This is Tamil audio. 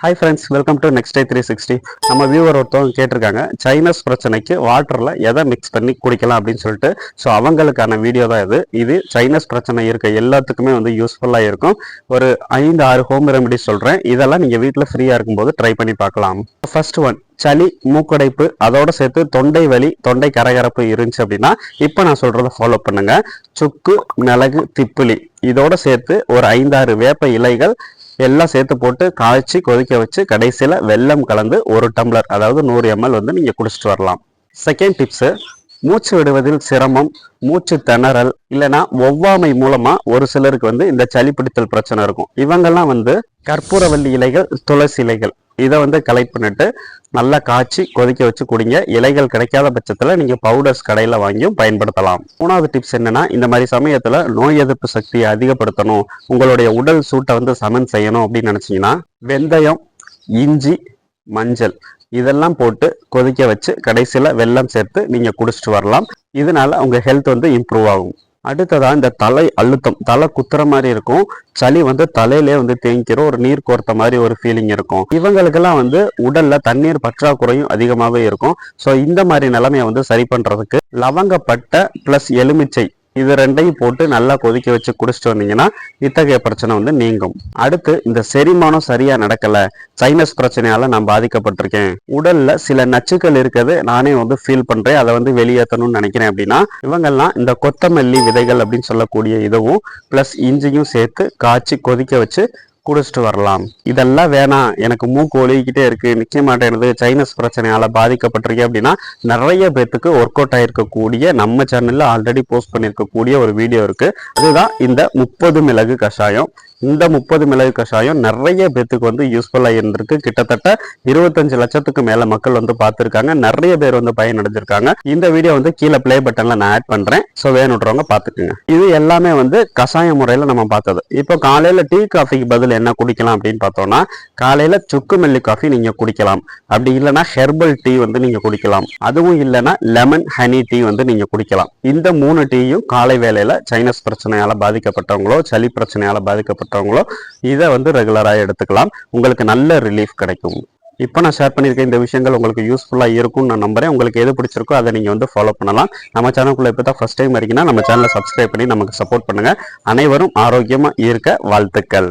Hi friends welcome to next day three sixty நம்ம வியூவர் ஒருத்தவங்க கேட்டிருக்காங்க சைனஸ் பிரச்சனைக்கு வாட்டரில் எதை மிக்ஸ் பண்ணி குடிக்கலாம் அப்படின்னு சொல்லிட்டு. ஸோ அவங்களுக்கான வீடியோ தான் இது. இது சைனஸ் பிரச்சனை இருக்க. எல்லாத்துக்குமே வந்து யூஸ்ஃபுல்லாக இருக்கும். ஒரு ஐந்து ஆறு ஹோம் ரெமெடி சொல்கிறேன் இதெல்லாம் நீங்கள் வீட்டில் ஃப்ரீயாக இருக்கும்போது ட்ரை பண்ணி பார்க்கலாம். ஃபர்ஸ்ட் ஒன் சளி மூக்கடைப்பு அதோட சேர்த்து தொண்டை வலி தொண்டை கரகரப்பு இருந்துச்சு அப்படின்னா இப்போ நான் சொல்கிறத ஃபாலோ பண்ணுங்க. சுக்கு மிளகு திப்புளி இதோட சேர்த்து ஒரு ஐந்தாறு வேப்ப இலைகள் எல்லாம் சேர்த்து போட்டு காய்ச்சி கொதிக்க வச்சு கடைசியில் வெள்ளம் கலந்து ஒரு டம்ளர் அதாவது நூறு எம்எல் வந்து நீங்கள் குடிச்சிட்டு வரலாம். செகண்ட் டிப்ஸு மூச்சு விடுவதில் சிரமம் மூச்சு திணறல் இல்லைன்னா ஒவ்வாமை மூலமா ஒரு சிலருக்கு வந்து இந்த சளி பிடித்தல் பிரச்சனை இருக்கும். இவங்கெல்லாம் வந்து கற்பூரவல்லி இலைகள் துளசி இலைகள். இதை வந்து கலெக்ட் பண்ணிட்டு நல்லா காய்ச்சி கொதிக்க வச்சு குடிங்க. இலைகள் கிடைக்காத பட்சத்தில் நீங்கள் பவுடர்ஸ் கடையில் வாங்கியும் பயன்படுத்தலாம். மூணாவது டிப்ஸ் என்னன்னா இந்த மாதிரி சமயத்தில் நோய் எதிர்ப்பு சக்தியை அதிகப்படுத்தணும். உங்களுடைய உடல் சூட்டை வந்து சமன் செய்யணும் அப்படின்னு நினச்சிங்கன்னா வெந்தயம் இஞ்சி மஞ்சள் இதெல்லாம் போட்டு கொதிக்க வச்சு கடைசியில் வெல்லம் சேர்த்து நீங்கள் குடிச்சிட்டு வரலாம். இதனால உங்கள் ஹெல்த் வந்து இம்ப்ரூவ் ஆகும். அடுத்ததா இந்த தலை அழுத்தம் தலை குத்துற மாதிரி இருக்கும். சளி வந்து தலையிலே வந்து தேங்கிக்கிற ஒரு நீர் கோர்த்த மாதிரி ஒரு ஃபீலிங் இருக்கும். இவங்களுக்கெல்லாம் வந்து உடல்ல தண்ணீர் பற்றாக்குறையும் அதிகமாகவே இருக்கும். ஸோ இந்த மாதிரி நிலைமையை வந்து சரி பண்றதுக்கு லவங்கப்பட்டை பிளஸ் எலுமிச்சை இது ரெண்டையும் போட்டு நல்லா கொதிக்க வச்சு குடிச்சிட்டு வந்தீங்கன்னா இத்தகைய பிரச்சனை வந்து நீங்கும். அடுத்து இந்த செரிமானம் சரியா நடக்கல. சைனஸ் பிரச்சனையால நான் பாதிக்கப்பட்டிருக்கேன். உடல்ல சில நச்சுக்கள் இருக்கிறது நானே வந்து ஃபீல் பண்றேன். அதை வந்து வெளியேற்றணும்னு நினைக்கிறேன் அப்படின்னா இவங்கெல்லாம் இந்த கொத்தமல்லி விதைகள் அப்படின்னு சொல்லக்கூடிய இதுவும் பிளஸ் இஞ்சியும் சேர்த்து காய்ச்சி கொதிக்க வச்சு குடிச்சிட்டு வரலாம். இதெல்லாம் வேணாம். எனக்கு மூக்கு ஒழுகிக்கிட்டே இருக்கு. நிக்க மாட்டேங்குது. சைனஸ் பிரச்சனையால பாதிக்கப்பட்டிருக்கேன் அப்படின்னா நிறைய பேத்துக்கு ஒர்க் அவுட் ஆயிருக்கக்கூடிய நம்ம சேனல்ல ஆல்ரெடி போஸ்ட் பண்ணியிருக்கக்கூடிய ஒரு வீடியோ இருக்கு. அதுதான் இந்த முப்பது மிளகு கஷாயம். இந்த முப்பது மிளகு கஷாயம் நிறைய பேத்துக்கு வந்து யூஸ்ஃபுல்லா இருந்திருக்கு. கிட்டத்தட்ட இருபத்தஞ்சு லட்சத்துக்கு மேல மக்கள் வந்து பார்த்துருக்காங்க. நிறைய பேர் வந்து பயனடைஞ்சிருக்காங்க. இந்த வீடியோ வந்து கீழே பிளே பட்டன்ல நான் ஆட் பண்றேன். ஸோ வேணுன்றவங்க பார்த்துக்கோங்க. இது எல்லாமே வந்து கஷாய முறையில நம்ம பார்த்தது. இப்போ காலையில டீ காஃபிக்கு பதில் என்ன குடிக்கலாம் அப்படின்னு பார்த்தோம்னா காலையில சுக்கு மல்லி காஃபி நீங்க குடிக்கலாம். அப்படி இல்லைன்னா ஹெர்பல் டீ வந்து நீங்க குடிக்கலாம். அதுவும் இல்லைன்னா லெமன் ஹனி டீ வந்து நீங்க குடிக்கலாம். இந்த மூணு டீயும் காலை வேலையில சைனஸ் பிரச்சனையால பாதிக்கப்பட்டவங்களோ சளி பிரச்சனையால பாதிக்கப்பட்டவங்களோ இதை வந்து ரெகுலராக எடுத்துக்கலாம். உங்களுக்கு நல்ல ரிலீஃப் கிடைக்கும். இப்போ நான் ஷேர் பண்ணியிருக்க இந்த விஷயங்கள் உங்களுக்கு யூஸ்ஃபுல்லாக இருக்கும்னு நான் நம்புறேன். உங்களுக்கு எது பிடிச்சிருக்கோ அதை நீங்கள் வந்து ஃபாலோ பண்ணலாம். நம்ம சேனலுக்குள்ள இப்போ தான் ஃபஸ்ட் டைம் இருக்கீங்கன்னா நம்ம சேனலை சப்ஸ்கிரைப் பண்ணி நமக்கு சப்போர்ட் பண்ணுங்க. அனைவரும் ஆரோக்கியமாக இருக்க வாழ்த்துக்கள்.